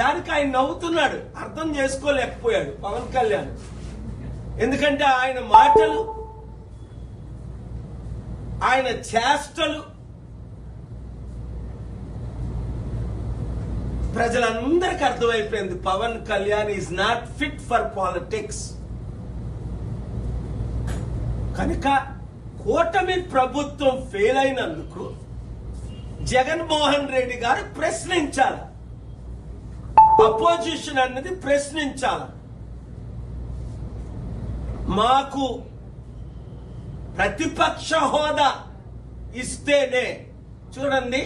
దానికి ఆయన నవ్వుతున్నాడు. అర్థం చేసుకోలేకపోయాడు పవన్ కళ్యాణ్. ఎందుకంటే ఆయన మాటలు ఆయన చేష్టలు ప్రజలందరికీ అర్థమైపోయింది Pawan Kalyan is not fit for politics కనుక కూటమి ప్రభుత్వం ఫెయిల్ అయినందుకు జగన్మోహన్ రెడ్డి గారు ప్రశ్నించాలి. అపోజిషన్ అన్నది ప్రశ్నించాల. మాకు ప్రతిపక్ష హోదా ఇస్తేనే చూడండి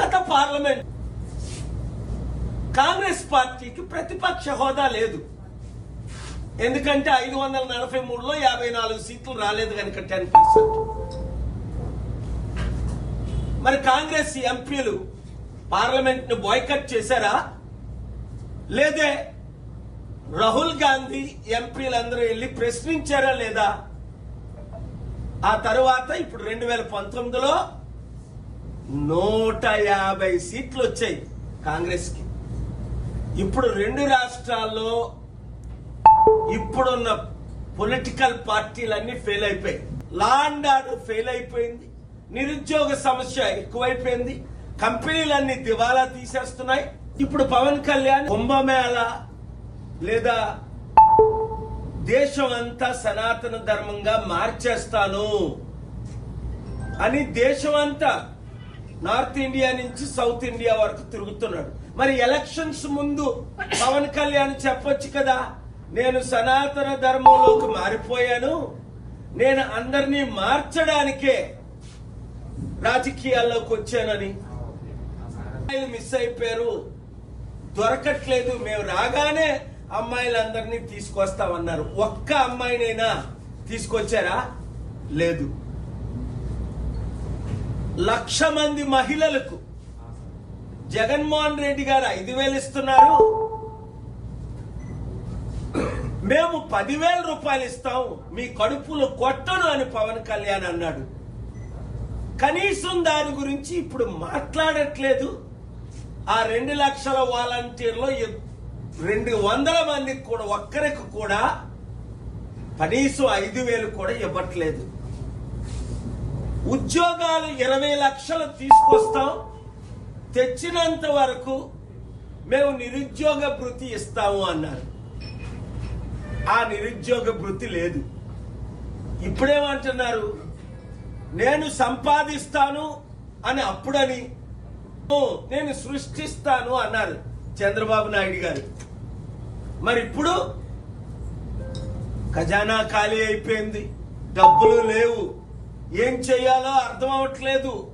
గత పార్లమెంట్ కాంగ్రెస్ పార్టీకి ప్రతిపక్ష హోదా లేదు. ఎందుకంటే ఐదు వందల నలభై మూడులో యాభై నాలుగు సీట్లు రాలేదు కనుక టెన్ పర్సెంట్. మరి కాంగ్రెస్ ఎంపీలు పార్లమెంట్ను బాయ్కట్ చేశారా? లేదే రాహుల్ గాంధీ ఎంపీలందరూ వెళ్ళి ప్రశ్నించారా లేదా? ఆ తరువాత ఇప్పుడు రెండు వేల పంతొమ్మిదిలో నూట యాభై సీట్లు వచ్చాయి కాంగ్రెస్కి. ఇప్పుడు రెండు రాష్ట్రాల్లో ఇప్పుడున్న పొలిటికల్ పార్టీలన్నీ ఫెయిల్ అయిపోయాయి. లాండ్ ఆర్డర్ ఫెయిల్ అయిపోయింది. నిరుద్యోగ సమస్య ఎక్కువైపోయింది. కంపెనీలన్నీ దివాలా తీసేస్తున్నాయి. ఇప్పుడు పవన్ కళ్యాణ్ కుంభమేళ లేదా దేశం అంతా సనాతన ధర్మంగా మార్చేస్తాను అని దేశం అంతా నార్త్ ఇండియా నుంచి సౌత్ ఇండియా వరకు తిరుగుతున్నాడు. మరి ఎలక్షన్స్ ముందు పవన్ కళ్యాణ్ చెప్పొచ్చు కదా నేను సనాతన ధర్మంలోకి మారిపోయాను నేను అందరినీ మార్చడానికే రాజకీయాల్లోకి వచ్చానని. మిస్ అయిపోయారు. దొరకట్లేదు. మేము రాగానే అమ్మాయిలందరినీ తీసుకొస్తామన్నారు. ఒక్క అమ్మాయినైనా తీసుకొచ్చారా? లేదు. లక్ష మంది మహిళలకు జగన్మోహన్ రెడ్డి గారు ఐదు వేలు ఇస్తున్నారు. మేము పదివేల రూపాయలు ఇస్తాం. మీ కడుపులు కొట్టను అని పవన్ కళ్యాణ్ అన్నాడు. కనీసం దాని గురించి ఇప్పుడు మాట్లాడట్లేదు. ఆ రెండు లక్షల వాలంటీర్లో రెండు వందల మందికి కూడా ఒక్కరికి కూడా కనీసం ఐదు వేలు కూడా ఇవ్వట్లేదు. ఉద్యోగాలు ఇరవై లక్షలు తీసుకొస్తాం. తెచ్చినంత వరకు మేము నిరుద్యోగ భృతి ఇస్తాము అన్నారు. ఆ నిరుద్యోగ భృతి లేదు. ఇప్పుడేమంటున్నారు? నేను సంపాదిస్తాను అని అప్పుడని నేను సృష్టిస్తాను అన్నారు చంద్రబాబు నాయుడు గారు. మరి ఇప్పుడు ఖజానా ఖాళీ అయిపోయింది. డబ్బులు లేవు. ఏం చేయాలో అర్థం అవ్వట్లేదు.